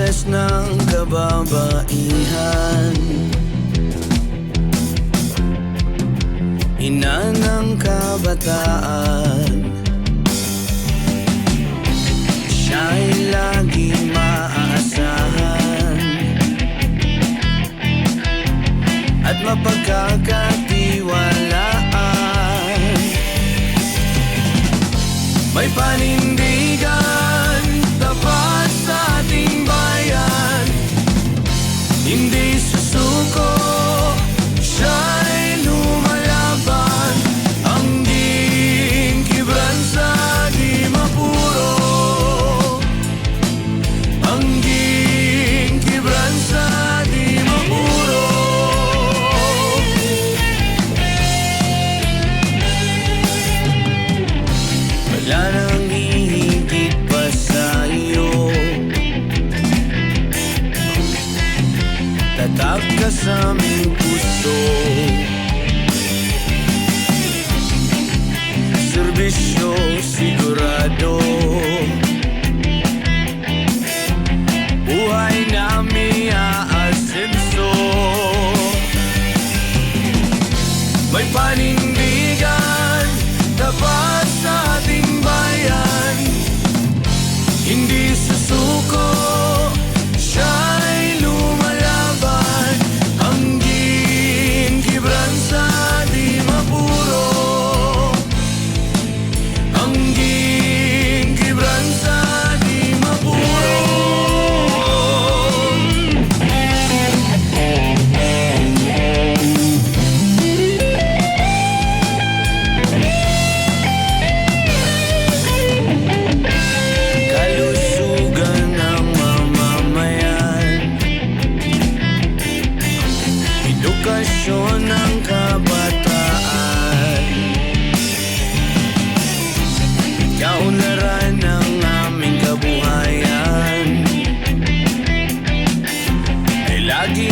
boses ng kababaihan. Ina ng kabataan. Siya'y lagi maaasahan. At mapagkakatiwalaan. May panindigan aming puso. Servisyo sigurado. Buhay namin aasenso. May panindig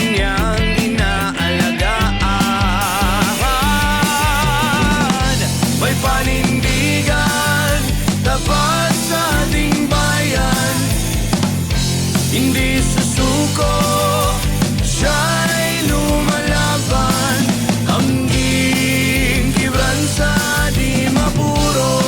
kanyang inaalagaan. May panindigan tapat sa ating bayan. Hindi susuko siya'y lumalaban. Hanggang Kibran sa di mapuro.